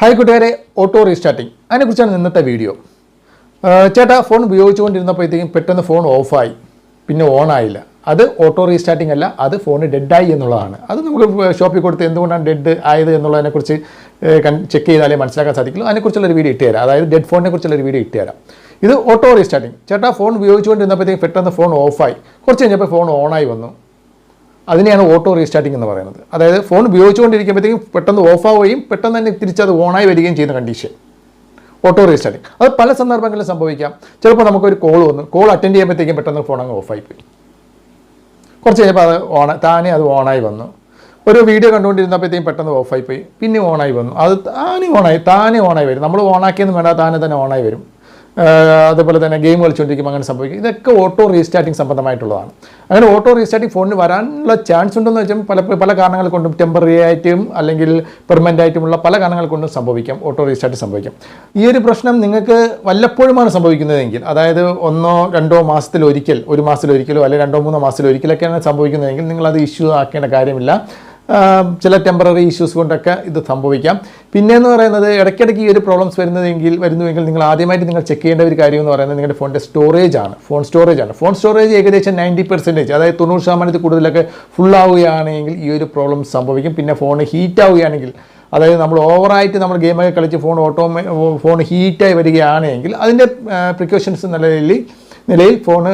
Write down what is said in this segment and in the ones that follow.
Hi കൂട്ടുകാരെ auto restarting. അതിനെക്കുറിച്ചാണ് ഇന്നത്തെ വീഡിയോ. ചേട്ടാ ഫോൺ ഉപയോഗിച്ചുകൊണ്ടിരുന്നപ്പോഴത്തേക്കും പെട്ടെന്ന് ഫോൺ ഓഫായി. പിന്നെ ഓൺ ആയില്ല അത് ഓട്ടോ റീസ്റ്റാർട്ടിംഗ് അല്ല അത് ഫോൺ ഡെഡായി എന്നുള്ളതാണ്. അത് നമുക്ക് ഷോപ്പിൽ കൊടുത്ത് എന്തുകൊണ്ടാണ് ഡെഡ് ആയത് എന്നുള്ളതിനെക്കുറിച്ച് ചെക്ക് ചെയ്താലേ മനസ്സിലാക്കാൻ സാധിക്കുള്ളൂ. അതിനെക്കുറിച്ചുള്ള ഒരു വീഡിയോ ഇട്ടുതരാം അതായത് ഡെഡ് ഫോണിനെ കുറിച്ചുള്ള ഒരു വീഡിയോ ഇട്ടുതരാം ഇത് ഓട്ടോ റീസ്റ്റാർട്ടിംഗ് ചേട്ടാ ഫോൺ ഉപയോഗിച്ചുകൊണ്ടിരുന്നപ്പോഴത്തേക്കും പെട്ടെന്ന് ഫോൺ ഓഫായി. കുറച്ച് കഴിഞ്ഞപ്പോൾ ഫോൺ ഓണായി വന്നു. അതിനെയാണ് ഓട്ടോ റീസ്റ്റാർട്ടിംഗ് എന്ന് പറയുന്നത്. അതായത് ഫോൺ ഉപയോഗിച്ചുകൊണ്ടിരിക്കുമ്പോഴത്തേക്കും പെട്ടെന്ന് ഓഫ് ആവുകയും പെട്ടെന്ന് തന്നെ തിരിച്ചത് ഓണായി വരികയും ചെയ്യുന്ന കണ്ടീഷൻ ഓട്ടോ റീസ്റ്റാർട്ടിംഗ് അത് പല സന്ദർഭങ്ങളിലും സംഭവിക്കാം. ചിലപ്പോൾ നമുക്കൊരു കോൾ വന്നു. കോൾ അറ്റൻഡ് ചെയ്യുമ്പോഴത്തേക്കും പെട്ടെന്ന് ഫോൺ അങ്ങ് ഓഫായി പോയി കുറച്ച് കഴിഞ്ഞപ്പോൾ അത് ഓണ താനെ അത് ഓണായി വന്നു. ഒരു വീഡിയോ കണ്ടുകൊണ്ടിരുന്നപ്പോഴത്തേക്കും പെട്ടെന്ന് ഓഫായി പോയി പിന്നെ ഓണായി വന്നു. അത് താനെ ഓണായി താനെ ഓണായി വരും. നമ്മൾ ഓണാക്കിയെന്ന് വേണ്ട താനെ തന്നെ ഓണായി വരും. അതുപോലെ തന്നെ ഗെയിം കളിച്ചുകൊണ്ടിരിക്കുമ്പോൾ അങ്ങനെ സംഭവിക്കും. ഇതൊക്കെ ഓട്ടോ റീസ്റ്റാർട്ടിംഗ് സംബന്ധമായിട്ടുള്ളതാണ്. അങ്ങനെ ഓട്ടോ റീസ്റ്റാർട്ടിംഗ് ഫോണിന് വരാനുള്ള ചാൻസ് ഉണ്ടെന്ന് വെച്ചാൽ പല പല കാരണങ്ങൾ കൊണ്ടും ടെമ്പററി ആയിട്ടും അല്ലെങ്കിൽ പെർമനന്റ് ആയിട്ടുമുള്ള പല കാരണങ്ങൾ കൊണ്ടും സംഭവിക്കാം. ഓട്ടോ റീസ്റ്റാർട്ട് സംഭവിക്കാം. ഈ ഒരു പ്രശ്നം നിങ്ങൾക്ക് വല്ലപ്പോഴുമാണ് സംഭവിക്കുന്നതെങ്കിൽ അതായത് ഒന്നോ രണ്ടോ മാസത്തിൽ ഒരിക്കൽ ഒരു മാസത്തിൽ ഒരിക്കലോ അല്ലെങ്കിൽ രണ്ടോ മൂന്നോ മാസത്തിൽ ഒരിക്കലൊക്കെയാണ് സംഭവിക്കുന്നതെങ്കിൽ നിങ്ങളത് ഇഷ്യൂ ആക്കേണ്ട കാര്യമില്ല. ചില ടെമ്പററി ഇഷ്യൂസ് കൊണ്ടൊക്കെ ഇത് സംഭവിക്കാം. പിന്നെ എന്ന് പറയുന്നത് ഇടയ്ക്കിടയ്ക്ക് ഈ ഒരു പ്രോബ്ലംസ് വരുന്നതെങ്കിൽ വരുന്നുവെങ്കിൽ നിങ്ങൾ ആദ്യമായിട്ട് നിങ്ങൾ ചെക്ക് ചെയ്യേണ്ട ഒരു കാര്യം എന്ന് പറയുന്നത് നിങ്ങളുടെ ഫോണിന്റെ സ്റ്റോറേജ് ആണ്. ഫോൺ സ്റ്റോറേജ് ആണ്. ഫോൺ സ്റ്റോറേജ് ഏകദേശം നയന്റി പെർസെന്റേജ് അതായത് തൊണ്ണൂറ് ശതമാനത്തിൽ കൂടുതലൊക്കെ ഫുൾ ആവുകയാണെങ്കിൽ ഈ ഒരു പ്രോബ്ലം സംഭവിക്കും. പിന്നെ ഫോൺ ഹീറ്റ് ആവുകയാണെങ്കിൽ അതായത് നമ്മൾ ഓവറായിട്ട് നമ്മൾ ഗെയിമൊക്കെ കളിച്ച് ഫോൺ ഓട്ടോ ഫോൺ ഹീറ്റായി വരികയാണെങ്കിൽ അതിന്റെ പ്രിക്കോഷൻസ് നല്ല നിലയിൽ നിലയിൽ ഫോൺ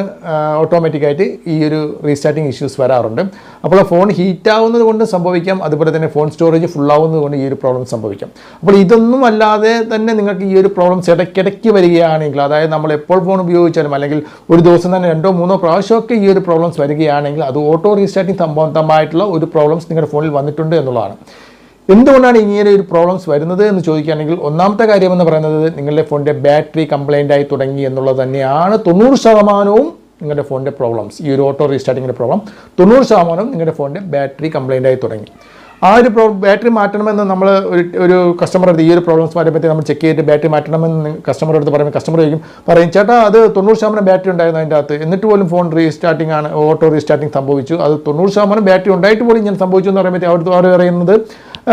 ഓട്ടോമാറ്റിക്കായിട്ട് ഈ ഒരു റീസ്റ്റാർട്ടിങ് ഇഷ്യൂസ് വരാറുണ്ട്. അപ്പോൾ ഫോൺ ഹീറ്റാവുന്നത് കൊണ്ട് സംഭവിക്കാം. അതുപോലെ തന്നെ ഫോൺ സ്റ്റോറേജ് ഫുൾ ആവുന്നത് കൊണ്ട് ഈ ഒരു പ്രോബ്ലം സംഭവിക്കാം. അപ്പോൾ ഇതൊന്നും അല്ലാതെ തന്നെ നിങ്ങൾക്ക് ഈ ഒരു പ്രോബ്ലംസ് ഇടയ്ക്കിടയ്ക്ക് വരികയാണെങ്കിൽ അതായത് നമ്മൾ എപ്പോൾ ഫോൺ ഉപയോഗിച്ചാലും അല്ലെങ്കിൽ ഒരു ദിവസം തന്നെ രണ്ടോ മൂന്നോ പ്രാവശ്യമൊക്കെ ഈ ഒരു പ്രോബ്ലംസ് വരികയാണെങ്കിൽ അത് ഓട്ടോ റീസ്റ്റാർട്ടിങ് സംബന്ധമായിട്ടുള്ള ഒരു പ്രോബ്ലംസ് നിങ്ങളുടെ ഫോണിൽ വന്നിട്ടുണ്ട് എന്നുള്ളതാണ്. എന്തുകൊണ്ടാണ് ഇങ്ങനെ ഒരു പ്രോബ്ലംസ് വരുന്നത് എന്ന് ചോദിക്കുകയാണെങ്കിൽ ഒന്നാമത്തെ കാര്യം എന്ന് പറയുന്നത് നിങ്ങളുടെ ഫോണിന്റെ ബാറ്ററി കംപ്ലൈന്റ് ആയി തുടങ്ങി എന്നുള്ളത് തന്നെയാണ്. തൊണ്ണൂറ് ശതമാനവും നിങ്ങളുടെ ഫോണിന്റെ പ്രോബ്ലംസ് ഈ ഒരു ഓട്ടോ റീസ്റ്റാർട്ടിങ്ങിന്റെ പ്രോബ്ലം തൊണ്ണൂറ് ശതമാനവും നിങ്ങളുടെ ഫോണിന്റെ ബാറ്ററി കംപ്ലൈന്റ് ആയി തുടങ്ങി. ആ ഒരു പ്രോ ബാറ്ററി മാറ്റണമെന്ന് നമ്മൾ ഒരു ഒരു കസ്റ്റമർ അടുത്ത് ഈ ഒരു പ്രോബ്ലംസ് വരുമ്പോഴത്തേ നമ്മൾ ചെക്ക് ചെയ്തിട്ട് ബാറ്ററി മാറ്റണമെന്ന് കസ്റ്റമർ അടുത്ത് പറയുമ്പോൾ കസ്റ്റമർ ചോദിക്കും പറയും ചേട്ടാ അത് തൊണ്ണൂറ് ശതമാനം ബാറ്ററി ഉണ്ടായിരുന്നു അതിന്റെ അകത്ത്. എന്നിട്ട് പോലും ഫോൺ റീസ്റ്റാർട്ടിംഗ് ആണ് ഓട്ടോ റീസ്റ്റാർട്ടിംഗ് സംഭവിച്ചു. അത് തൊണ്ണൂറ് ശതമാനം ബാറ്ററി ഉണ്ടായിട്ട് പോലും ഇങ്ങനെ സംഭവിച്ചു എന്ന് പറയുമ്പോഴത്തേ അവർ പറയുന്നത്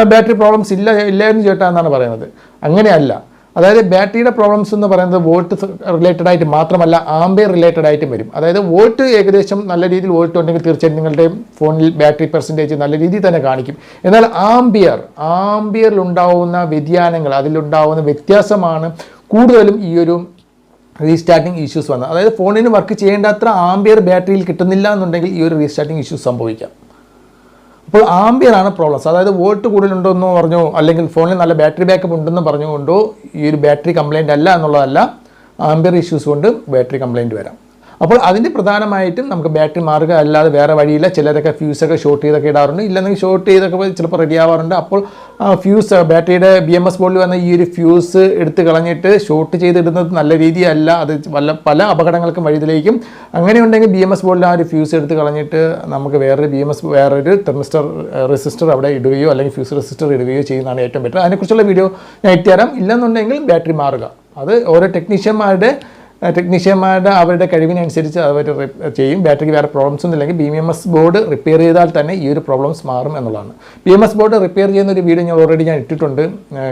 ബാറ്ററി പ്രോബ്ലംസ് ഇല്ല ഇല്ലായിരുന്നു ചേട്ടാ എന്നാണ് പറയുന്നത്. അങ്ങനെയല്ല. അതായത് ബാറ്ററിയുടെ പ്രോബ്ലംസ് എന്ന് പറയുന്നത് വോൾട്ട് റിലേറ്റഡ് ആയിട്ട് മാത്രമല്ല ആംബിയർ റിലേറ്റഡ് ആയിട്ടും വരും. അതായത് വോൾട്ട് ഏകദേശം നല്ല രീതിയിൽ വോൾട്ട് ഉണ്ടെങ്കിൽ തീർച്ചയായും നിങ്ങളുടെ ഫോണിൽ ബാറ്ററി പെർസെന്റേജ് നല്ല രീതിയിൽ തന്നെ കാണിക്കും. എന്നാൽ ആംബിയർ ആംബിയറിൽ ഉണ്ടാവുന്ന വ്യതിയാനങ്ങൾ അതിലുണ്ടാവുന്ന വ്യത്യാസമാണ് കൂടുതലും ഈ ഒരു റീസ്റ്റാർട്ടിങ് ഇഷ്യൂസ് വന്നത്. അതായത് ഫോണിന് വർക്ക് ചെയ്യേണ്ടത്ര ആംബിയർ ബാറ്ററിയിൽ കിട്ടുന്നില്ല എന്നുണ്ടെങ്കിൽ ഈ ഒരു റീസ്റ്റാർട്ടിങ് ഇഷ്യൂസ് സംഭവിക്കാം. അപ്പോൾ ആംബിയറാണ് പ്രോബ്ലംസ് അതായത് വോൾട്ട് കൂടുതലുണ്ടെന്ന് പറഞ്ഞു അല്ലെങ്കിൽ ഫോണിൽ നല്ല ബാറ്ററി ബാക്കപ്പ് ഉണ്ടെന്ന് പറഞ്ഞുകൊണ്ടോ ഈ ഒരു ബാറ്ററി കംപ്ലൈന്റ് അല്ല എന്നുള്ളതല്ല ആംബിയർ ഇഷ്യൂസ് കൊണ്ട് ബാറ്ററി കംപ്ലൈന്റ് വരാം. അപ്പോൾ അതിന്റെ പ്രധാനമായിട്ടും നമുക്ക് ബാറ്ററി മാറുക അല്ലാതെ വേറെ വഴിയില്ല. ചിലരൊക്കെ ഫ്യൂസൊക്കെ ഷോർട്ട് ചെയ്തൊക്കെ ഇടാറുണ്ട്. ഇല്ലെന്നെങ്കിൽ ഷോർട്ട് ചെയ്തൊക്കെ ചിലപ്പോൾ റെഡി ആവാറുണ്ട്. അപ്പോൾ ഫ്യൂസ് ബാറ്ററിയുടെ ബി എം എസ് ബോർഡിൽ വന്ന ഈ ഒരു ഫ്യൂസ് എടുത്ത് കളഞ്ഞിട്ട് ഷോർട്ട് ചെയ്തിടുന്നത് നല്ല രീതിയല്ല. അത് വല്ല പല അപകടങ്ങൾക്കും വഴിതിലേക്കും. അങ്ങനെയുണ്ടെങ്കിൽ ബി എം എസ് ബോർഡിൽ ആ ഒരു ഫ്യൂസ് എടുത്ത് കളഞ്ഞിട്ട് നമുക്ക് വേറൊരു ബി എം എസ് വേറൊരു തെർമിസ്റ്റർ റെസിസ്റ്റർ അവിടെ ഇടുകയോ അല്ലെങ്കിൽ ഫ്യൂസ് റെസിസ്റ്റർ ഇടുകയോ ചെയ്യുന്നതാണ് ഏറ്റവും ബെറ്റർ അതിനെക്കുറിച്ചുള്ള വീഡിയോ ഞാൻ ഇട്ടുതരാം. ഇല്ലെന്നുണ്ടെങ്കിൽ ബാറ്ററി മാറുക. അത് ഓരോ ടെക്നീഷ്യന്മാരുടെ ടെക്നീഷ്യന്മാരുടെ അവരുടെ കഴിവിനനുസരിച്ച് അവർ ചെയ്യും. ബാറ്ററിക്ക് വേറെ പ്രോബ്ലംസ് ഒന്നും ഇല്ലെങ്കിൽ B M S board repair ചെയ്താൽ തന്നെ ഈ ഒരു പ്രോബ്ലംസ് മാറും എന്നുള്ളതാണ്. B M S board repair ചെയ്യുന്ന ഒരു വീഡിയോ ഞാൻ ഓൾറെഡി ഞാൻ ഇട്ടിട്ടുണ്ട്.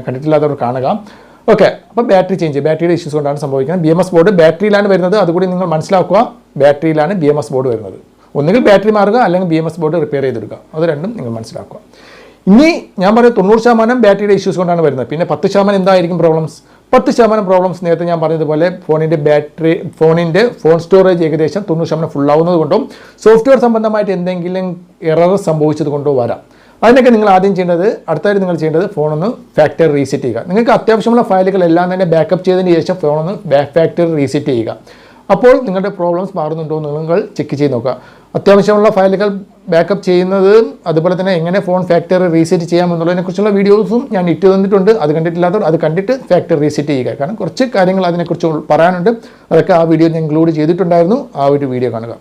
കണ്ടിട്ടില്ലാത്തവർ കാണുക. ഓക്കെ അപ്പോൾ ബാറ്ററി ചേഞ്ച് ബാറ്ററിയുടെ ഇഷ്യൂസ് കൊണ്ടാണ് സംഭവിക്കുന്നത്. ബി എം എസ് ബോർഡ് ബാറ്ററിയിലാണ് വരുന്നത്. അതുകൂടി നിങ്ങൾ മനസ്സിലാക്കുക. ബാറ്ററിയിലാണ് ബി എം എസ് ബോർഡ് വരുന്നത്. ഒന്നുകിൽ ബാറ്ററി മാറുക അല്ലെങ്കിൽ B M S board repair ചെയ്തെടുക്കുക. അത് രണ്ടും നിങ്ങൾ മനസ്സിലാക്കുക. ഇനി ഞാൻ പറയുന്നത് തൊണ്ണൂറ് ശതമാനം ബാറ്ററിയുടെ ഇഷ്യൂസ് കൊണ്ടാണ് വരുന്നത്. പിന്നെ പത്ത് ശതമാനം എന്തായിരിക്കും പ്രോബ്ലംസ് പത്ത് ശതമാനം പ്രോബ്ലംസ് നേരത്തെ ഞാൻ പറഞ്ഞതുപോലെ ഫോണിന്റെ ബാറ്ററി ഫോണിന്റെ ഫോൺ സ്റ്റോറേജ് ഏകദേശം തൊണ്ണൂറ് ശതമാനം ആവുന്നത് കൊണ്ടും സോഫ്റ്റ്വെയർ സംബന്ധമായിട്ട് എന്തെങ്കിലും എറർ സംഭവിച്ചത് കൊണ്ടോ വരാം. അതിനൊക്കെ നിങ്ങൾ ആദ്യം ചെയ്യേണ്ടത് അടുത്തായിട്ട് നിങ്ങൾ ചെയ്യേണ്ടത് ഫോണൊന്ന് ഫാക്ടറി റീസെറ്റ് ചെയ്യുക. നിങ്ങൾക്ക് അത്യാവശ്യമുള്ള ഫയലുകളെല്ലാം തന്നെ ബാക്കപ്പ് ചെയ്തതിന് ശേഷം ഫോണൊന്ന് ഫാക്ടറി റീസെറ്റ് ചെയ്യുക. അപ്പോൾ നിങ്ങളുടെ പ്രോബ്ലംസ് മാറുന്നുണ്ടോ എന്ന് നിങ്ങൾ ചെക്ക് ചെയ്ത് നോക്കുക. അത്യാവശ്യമുള്ള ഫയലുകൾ ബാക്കപ്പ് ചെയ്യുന്നത് അതുപോലെ തന്നെ എങ്ങനെ ഫോൺ ഫാക്ടറി റീസെറ്റ് ചെയ്യാം എന്നുള്ളതിനെക്കുറിച്ചുള്ള വീഡിയോസും ഞാൻ ഇട്ട് തന്നിട്ടുണ്ട്. അത് കണ്ടിട്ടില്ലാത്തവർ അത് കണ്ടിട്ട് ഫാക്ടറി റീസെറ്റ് ചെയ്യുക. കാരണം കുറച്ച് കാര്യങ്ങൾ അതിനെക്കുറിച്ച് പറയാനുണ്ട്. അതൊക്കെ ആ വീഡിയോ ഞാൻ ഇൻക്ലൂഡ് ചെയ്തിട്ടുണ്ടായിരുന്നു. ആ ഒരു വീഡിയോ കാണുക.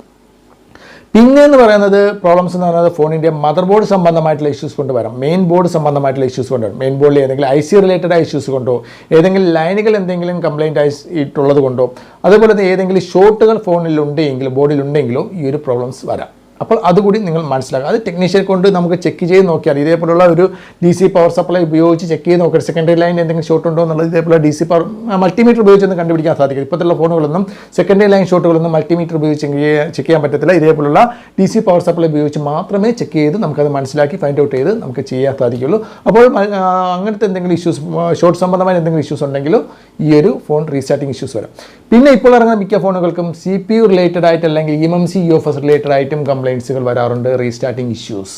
പിന്നെ എന്ന് പറയുന്നത് പ്രോബ്ലംസ് എന്ന് പറയുന്നത് ഫോണിന്റെ മദർ ബോർഡ് സംബന്ധമായിട്ടുള്ള ഇഷ്യൂസ് കൊണ്ട് വരാം. മെയിൻ ബോർഡ് സംബന്ധമായിട്ടുള്ള ഇഷ്യൂസ് കൊണ്ട് മെയിൻ ബോർഡിൽ ഏതെങ്കിലും ഐ സി റിലേറ്റഡ് ആയ ഇഷ്യൂസ് കൊണ്ടോ ഏതെങ്കിലും ലൈനുകൾ എന്തെങ്കിലും കംപ്ലൈന്റ് ആയിട്ടുള്ളത് കൊണ്ടോ അതുപോലെ തന്നെ ഏതെങ്കിലും ഷോർട്ടുകൾ ഫോണിലുണ്ടെങ്കിലും ബോർഡിലുണ്ടെങ്കിലോ ഈ ഒരു പ്രോബ്ലംസ് വരാം. അപ്പോൾ അതുകൂടി നിങ്ങൾ മനസ്സിലാക്കുക അത് ടെക്നീഷ്യൻ കൊണ്ട് നമുക്ക് ചെക്ക് ചെയ്ത് നോക്കിയാൽ ഇതേപോലുള്ള ഒരു ഡി സി പവർ സപ്ലൈ ഉപയോഗിച്ച് ചെക്ക് ചെയ്ത് നോക്കുക സെക്കൻഡറി ലൈൻ എന്തെങ്കിലും ഷോർട്ട് ഉണ്ടോ എന്നുള്ളത് ഇതേപോലെ ഡി സി പവർ മൾട്ടിമീറ്റർ ഉപയോഗിച്ചൊന്നും കണ്ടുപിടിക്കാൻ സാധിക്കും ഇപ്പോഴത്തെ ഫോണുകളൊന്നും സെക്കൻഡറി ലൈൻ ഷോട്ടുകളൊന്നും മൾട്ടിമീറ്റർ ഉപയോഗിച്ച് ചെക്ക് ചെയ്യാൻ പറ്റത്തില്ല. ഇതേപോലുള്ള ഡി സി പവർ സപ്ലൈ ഉപയോഗിച്ച് മാത്രമേ ചെക്ക് ചെയ്ത് നമുക്കത് മനസ്സിലാക്കി ഫൈൻഡ് ഔട്ട് ചെയ്ത് നമുക്ക് ചെയ്യാൻ സാധിക്കുള്ളൂ. അപ്പോൾ അങ്ങനത്തെ എന്തെങ്കിലും ഇഷ്യൂസ് ഷോർട്ട് സംബന്ധമായ എന്തെങ്കിലും ഇഷ്യൂസ് ഉണ്ടെങ്കിലും ഈ ഒരു ഫോൺ റീസ്റ്റാർട്ടിങ് ഇഷ്യൂസ് വരാം. പിന്നെ ഇപ്പോൾ ഇറങ്ങുന്ന മിക്ക ഫോണുകൾക്കും സി പി യു റിലേറ്റഡ് ആയിട്ട് അല്ലെങ്കിൽ E M C U F S related ആയിട്ടും കംപ്ലയിൻസുകൾ വരാറുണ്ട് റീസ്റ്റാർട്ടിങ് ഇഷ്യൂസ്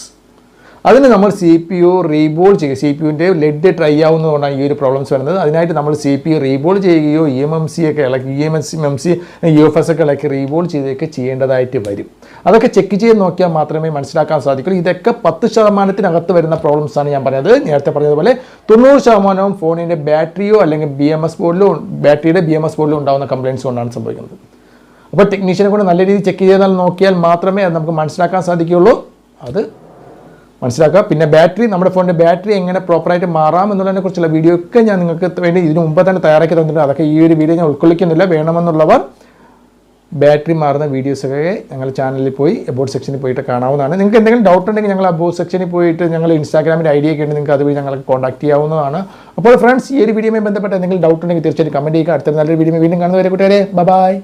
അതിന് നമ്മൾ സി പി യു റീബോൾ ചെയ്യുക. സി പി യുവിന്റെ ലെഡ് ട്രൈ ആവുന്നതുകൊണ്ടാണ് ഈ ഒരു പ്രോബ്ലംസ് വരുന്നത്. അതിനായിട്ട് നമ്മൾ സി പി യു റീബോൾ ചെയ്യുകയോ ഇ എം എം സി ഒക്കെ ഇളക്കി E M S M C U F S ഒക്കെ ഇളക്കി റീബോൾ ചെയ്തൊക്കെ ചെയ്യേണ്ടതായിട്ട് വരും. അതൊക്കെ ചെക്ക് ചെയ്ത് നോക്കിയാൽ മാത്രമേ മനസ്സിലാക്കാൻ സാധിക്കുള്ളൂ ഇതൊക്കെ പത്ത് ശതമാനത്തിനകത്ത് വരുന്ന പ്രോബ്ലംസ് ആണ് ഞാൻ പറഞ്ഞത്. നേരത്തെ പറഞ്ഞതുപോലെ തൊണ്ണൂറ് ശതമാനവും ഫോണിന്റെ ബാറ്ററിയോ അല്ലെങ്കിൽ ബി എം എസ് ബോർഡിലോ ബാറ്ററിയുടെ ബി എം എസ് ബോർഡിലോ ഉണ്ടാകുന്ന കംപ്ലയിൻസ് കൊണ്ടാണ് സംഭവിക്കുന്നത്. അപ്പോൾ ടെക്നീഷ്യനെ കൊണ്ട് നല്ല രീതിയിൽ ചെക്ക് ചെയ്താൽ നോക്കിയാൽ മാത്രമേ അത് നമുക്ക് മനസ്സിലാക്കാൻ സാധിക്കുകയുള്ളൂ. അത് മനസ്സിലാക്കുക. പിന്നെ ബാറ്ററി നമ്മുടെ ഫോണിന്റെ ബാറ്ററി എങ്ങനെ പ്രോപ്പറായിട്ട് മാറാം എന്നുള്ളതിനെ കുറിച്ചുള്ള വീഡിയോ ഒക്കെ ഞാൻ നിങ്ങൾക്ക് വേണ്ടി ഇതിന് മുമ്പ് തന്നെ തയ്യാറാക്കി തന്നിട്ടുണ്ട്. അതൊക്കെ ഈ ഒരു വീഡിയോ ഞാൻ ഉൾക്കൊള്ളിക്കുന്നില്ല. വേണമെന്നുള്ളവർ ബാറ്ററി മാറുന്ന വീഡിയോസൊക്കെ ഞങ്ങൾ ചാനലിൽ പോയി എബോട്ട് സെക്ഷനിൽ പോയിട്ട് കാണാവുന്നതാണ്. നിങ്ങൾക്ക് എന്തെങ്കിലും ഡൗട്ട് ഉണ്ടെങ്കിൽ ഞങ്ങൾ അബോട്ട് സെക്ഷനിൽ പോയിട്ട് ഞങ്ങൾ ഇൻസ്റ്റാഗ്രാമിന്റെ ഐഡിയ ഒക്കെ ഉണ്ട്. നിങ്ങൾക്ക് അതുവഴി ഞങ്ങൾക്ക് കോൺടാക്ട് ചെയ്യാവുന്നതാണ്. അപ്പോൾ ഫ്രണ്ട്സ് ഈ ഒരു വീഡിയോയുമായി ബന്ധപ്പെട്ട് എന്തെങ്കിലും ഡൗട്ട് ഉണ്ടെങ്കിൽ തീർച്ചയായിട്ടും കമന്റ് ചെയ്യുക. അടുത്ത നല്ലൊരു വീഡിയോ വീണ്ടും കാണുന്നവരെ കൂട്ടുകാരെ ബൈ